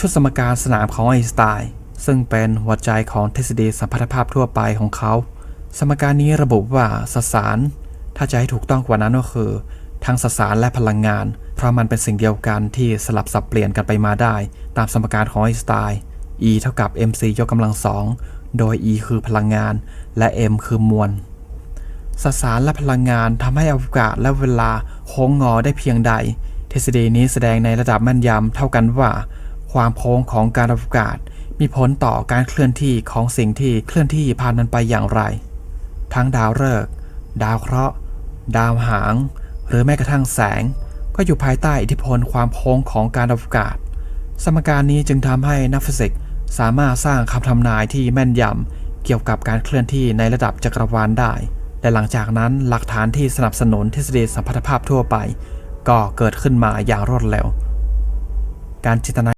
ชุดสมการสนามของไอน์สไตน์ซึ่งเป็นหัวใจของทฤษฎีสัมพัทธภาพทั่วไปของเขา สมการนี้ระบุว่าสสาร ถ้าจะให้ถูกต้องกว่านั้นก็คือ ทั้งสสารและพลังงาน เพราะมันเป็นสิ่งเดียวกันที่สลับสับเปลี่ยนกันไปมาได้ ตามสมการของไอน์สไตน์ E เท่ากับ mc ยกกำลังสองโดย E คือพลังงาน และ m คือมวลสสารและพลังงานทำให้อวกาศและเวลาโค้งงอได้เพียงใด ทฤษฎีนี้แสดงในระดับแม่นยำเท่ากันว่า ความโค้งของการอวกาศ มีผลต่อการเคลื่อนที่ของสิ่งที่เคลื่อนที่ผ่านมันไปอย่างไร ทั้งดาวฤกษ์ดาวเคราะห์ ดาวหาง หรือแม้กระทั่งแสง ก็อยู่ภายใต้อิทธิพลความโค้งของการอวกาศ สมการนี้จึงทำให้นักฟิสิกส์สามารถสร้างคำทำนายที่แม่นยำเกี่ยวกับการเคลื่อนที่ในระดับจักรวาลได้และหลังจากนั้นหลักฐานที่สนับสนุนทฤษฎีสัมพัทธภาพทั่วไป ก็เกิดขึ้นมาอย่างรวดเร็ว การจินตนา